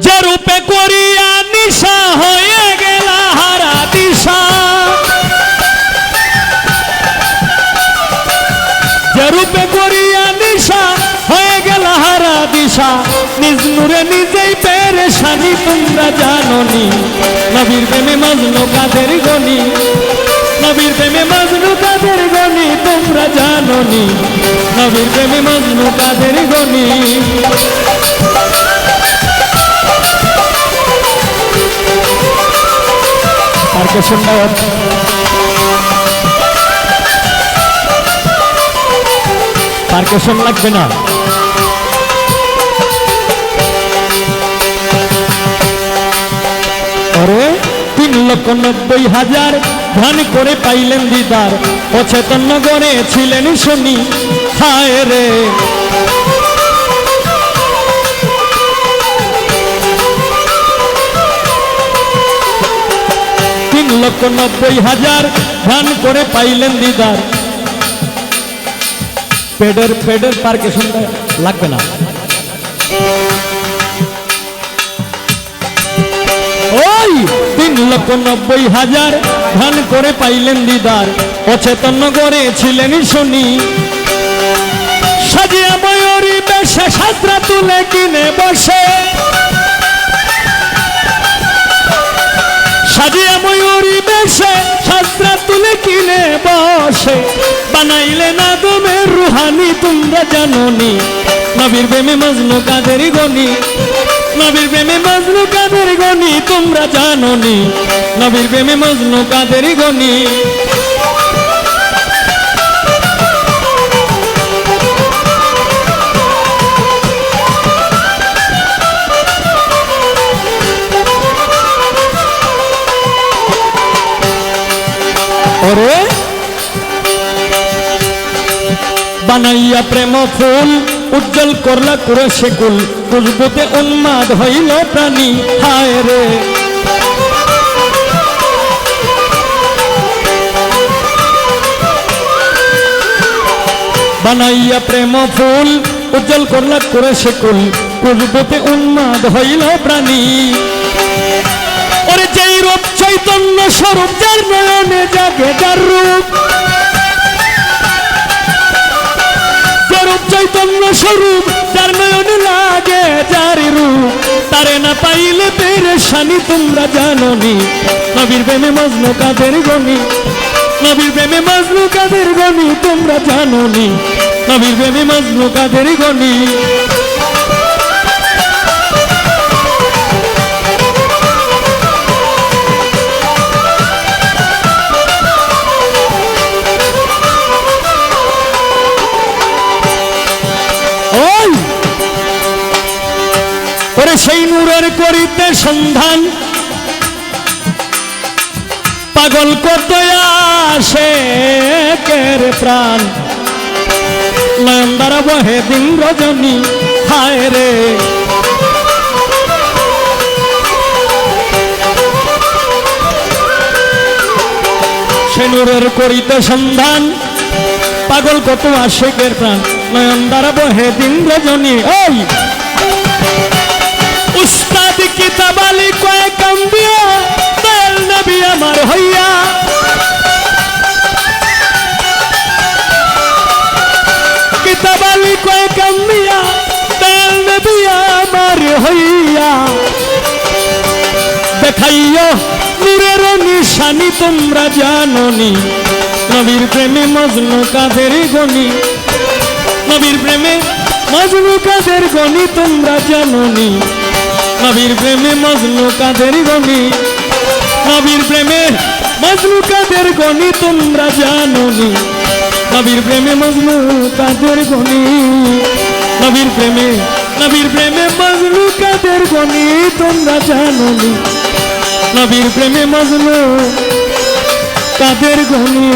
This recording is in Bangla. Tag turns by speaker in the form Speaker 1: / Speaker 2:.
Speaker 1: যে রূপে করিয়া নিশা হয়ে গেল হারা দিশা। যে রূপে করিয়া নিশা হয়ে গেল হারা দিশা, নিজ নূরে নিজেই পেরেশানি তোমরা জাননি। নবীর প্রেমে মজনু কাদের গনি? নবীর প্রেমে মজনু কাদের গনি তোমরা জাননি? নবীর প্রেমে মজনু কাদের গনি? পার্কে সুন্দর পার্কেশন লাগবে না। ওরে, তিন লক্ষ নব্বই হাজার ধান করে পাইলেন দিদার। অচেতন নগরে ছিলেন শনি। হায় রে। লক্ষ নব্বই হাজার ধান করে পাইলেন দিদার। পেডের পেডের পার্কে শুনতে লাগবে না। ওই তিন লক্ষ নব্বই হাজার ধান করে পাইলেন দিদার। অচেতন করে ছিলেন শনি। সাজিয়া ময়ূরী বেশে সাতরা তুলে কিনে বসে। সাজিয়া ময়ূরী বেশে সাতরা তুলে কিনে বসে। বানাইলে না তুমি রুহানি, তোমরা জাননি। নবীর প্রেমে মজনু কাদের গনি? নবীর প্রেমে মজনু কাদের গনি, তোমরা জাননি। নবীর প্রেমে মজনু কাদের গনি? ওরে। বানাইয়া প্রেম ফুল, উজ্জ্বল করলা করে সেকুল খুশবুতে উন্মাদ হইল প্রাণী, হায় রে। বানাইয়া প্রেম ফুল, উজ্জ্বল করলা করে সেকুল খুশবুতে উন্মাদ হইল প্রাণী। ওরে যেই রূপ, চৈতন্য স্বরূপ, যার নয়নে জাগে যার রূপ। চৈতন্য স্বরূপ, যার নয়নে লাগে যার রূপ। তারে না পাইলে পেরেশানি, তোমরা জাননি। নবীর প্রেমে মজনু কাদের গনি? নবীর প্রেমে মজনু কাদের গনি, তোমরা জাননি। নবীর প্রেমে মজনু কাদের গনি? ওরে সেই নূরের করিতে সন্ধান। পাগল করতে আসে কের প্রাণ। নয়ন দ্বারা বহে দিন রজনী, হায় রে। সে নূরের করিতে সন্ধান। পাগল কত আশেকের প্রাণ। নয়ন দ্বারা বহে দিন রজনী ওই উস্তাদ কিতাব আলী কয়ে কাম্বিয়া দয়াল নবী আমার হইয়া। কিতাব আলী কয়ে কাম্বিয়া দয়াল নবী আমার হইয়া। দেখাইয়া নূরের নিশানি, তোমরা জাননি। নবীর প্রেমে মজনু কাদের গনি? নবীর প্রেমে মজনু কাদের গনি, তোমরা জাননি। নবীর প্রেমে মজনু কাদের গনি নবীর প্রেমে মজনু কাদের গনি তোমরা জাননি? নবীর প্রেমে মজনু কাদের গনি নবীর প্রেমে নবীর প্রেমে মজনু কাদের গনি তোমরা জাননি? নবীর প্রেমে মজনু কাদের গনি